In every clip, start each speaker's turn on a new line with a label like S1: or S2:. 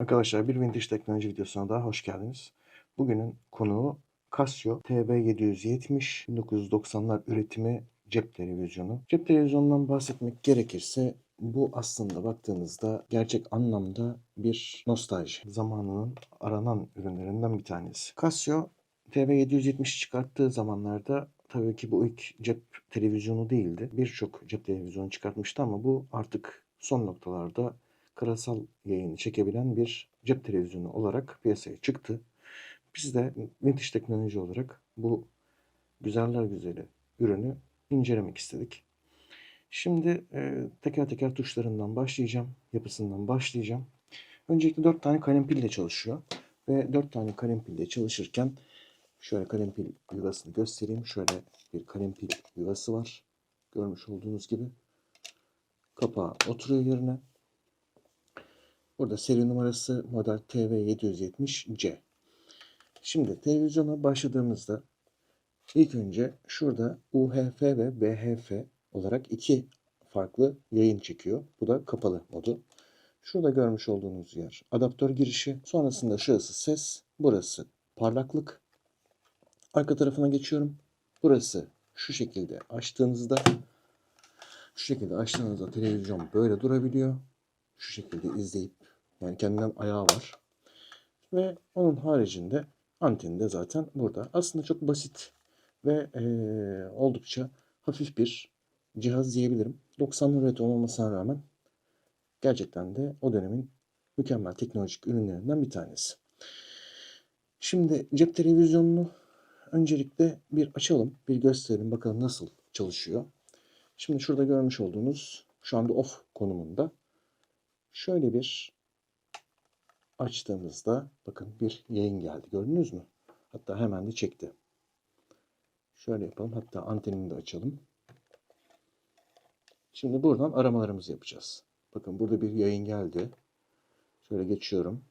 S1: Arkadaşlar bir Vintage Teknoloji videosuna daha hoş geldiniz. Bugünün konuğu Casio TB770 1990'lar üretimi cep televizyonu. Cep televizyonundan bahsetmek gerekirse bu aslında baktığınızda gerçek anlamda bir nostalji. Zamanının aranan ürünlerinden bir tanesi. Casio TB770 çıkarttığı zamanlarda tabii ki bu ilk cep televizyonu değildi. Birçok cep televizyonu çıkartmıştı ama bu artık son noktalarda karasal yayını çekebilen bir cep televizyonu olarak piyasaya çıktı. Biz de Vintage Teknoloji olarak bu güzeller güzeli ürünü incelemek istedik. Şimdi e, teker teker tuşlarından başlayacağım, yapısından başlayacağım. Öncelikle 4 tane kalem pille çalışıyor ve 4 tane kalem pille çalışırken şöyle kalem pil yuvasını göstereyim. Şöyle bir kalem pil yuvası var. Görmüş olduğunuz gibi. Kapağı oturuyor yerine. Burada seri numarası model TV770C. Şimdi televizyona başladığımızda ilk önce şurada UHF ve VHF olarak iki farklı yayın çekiyor. Bu da kapalı modu. Şurada görmüş olduğunuz yer adaptör girişi. Sonrasında şurası ses, burası parlaklık. Arka tarafına geçiyorum. Burası şu şekilde açtığınızda şu şekilde açtığınızda televizyon böyle durabiliyor. Şu şekilde izleyip yani kendinden ayağı var. Ve onun haricinde anteni de zaten burada. Aslında çok basit ve eee, oldukça hafif bir cihaz diyebilirim. 90'lı üretim olmasına rağmen gerçekten de o dönemin mükemmel teknolojik ürünlerinden bir tanesi. Şimdi cep televizyonunu öncelikle bir açalım, bir gösterelim bakalım nasıl çalışıyor. Şimdi şurada görmüş olduğunuz şu anda off konumunda. Şöyle bir açtığımızda bakın bir yayın geldi. Gördünüz mü? Hatta hemen de çekti. Şöyle yapalım. Hatta antenini de açalım. Şimdi buradan aramalarımızı yapacağız. Bakın burada bir yayın geldi. Şöyle geçiyorum.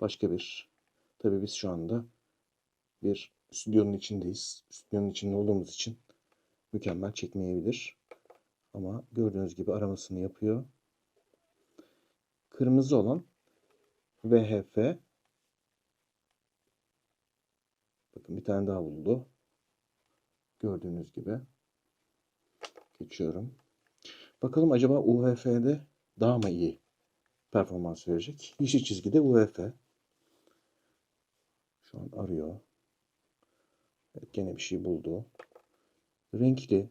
S1: Başka bir. Tabii biz şu anda bir stüdyonun içindeyiz. Stüdyonun içinde olduğumuz için mükemmel çekmeyebilir. Ama gördüğünüz gibi aramasını yapıyor. Kırmızı olan VHF. Bakın bir tane daha buldu. Gördüğünüz gibi. Geçiyorum. Bakalım acaba UHF'de daha mı iyi performans verecek? Yeşil çizgide UHF. Şu an arıyor. Evet, gene bir şey buldu. Renkli.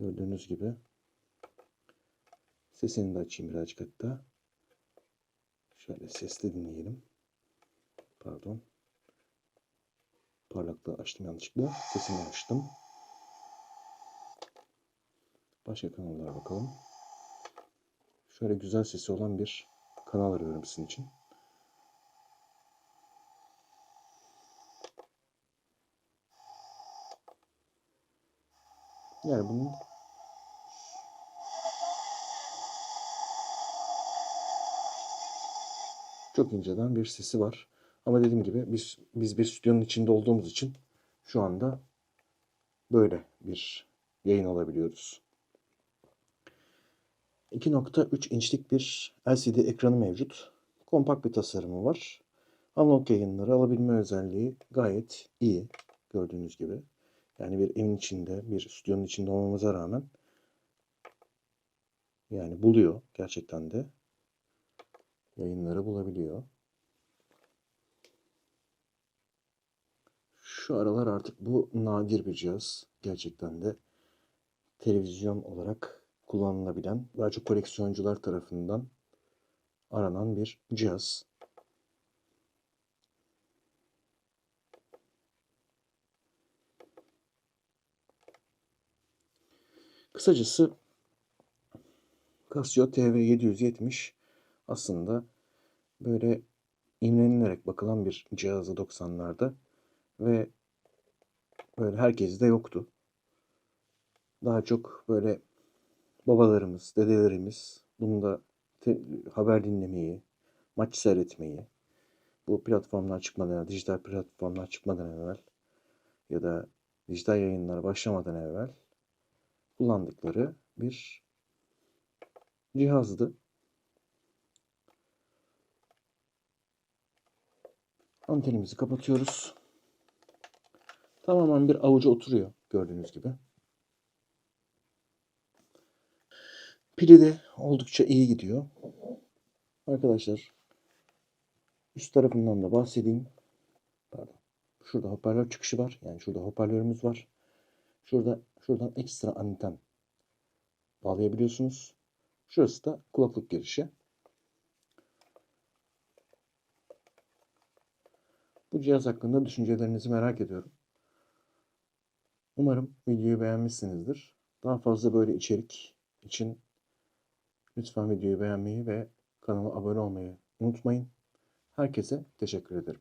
S1: Gördüğünüz gibi. Sesini de açayım birazcık hatta. Şöyle sesli dinleyelim. Pardon. Parlaklığı açtım yanlışlıkla. Sesini açtım. Başka kanallara bakalım. Şöyle güzel sesi olan bir kanal arıyorum sizin için. Yani bunun çok inceden bir sesi var. Ama dediğim gibi biz biz bir stüdyonun içinde olduğumuz için şu anda böyle bir yayın alabiliyoruz. 2.3 inçlik bir LCD ekranı mevcut. Kompakt bir tasarımı var. Analog yayınları alabilme özelliği gayet iyi gördüğünüz gibi. Yani bir evin içinde, bir stüdyonun içinde olmamıza rağmen yani buluyor gerçekten de yayınları bulabiliyor. Şu aralar artık bu nadir bir cihaz. Gerçekten de televizyon olarak kullanılabilen, daha çok koleksiyoncular tarafından aranan bir cihaz. Kısacası Casio TV770 aslında böyle imrenilerek bakılan bir cihazı 90'larda ve böyle herkes de yoktu. Daha çok böyle babalarımız, dedelerimiz bunda haber dinlemeyi, maç seyretmeyi, bu platformlar çıkmadan dijital platformlar çıkmadan evvel ya da dijital yayınlar başlamadan evvel kullandıkları bir cihazdı. Antenimizi kapatıyoruz. Tamamen bir avuca oturuyor gördüğünüz gibi. Pili de oldukça iyi gidiyor. Arkadaşlar üst tarafından da bahsedeyim. Pardon. Şurada hoparlör çıkışı var. Yani şurada hoparlörümüz var. Şurada şuradan ekstra anten bağlayabiliyorsunuz. Şurası da kulaklık girişi. Bu cihaz hakkında düşüncelerinizi merak ediyorum. Umarım videoyu beğenmişsinizdir. Daha fazla böyle içerik için lütfen videoyu beğenmeyi ve kanala abone olmayı unutmayın. Herkese teşekkür ederim.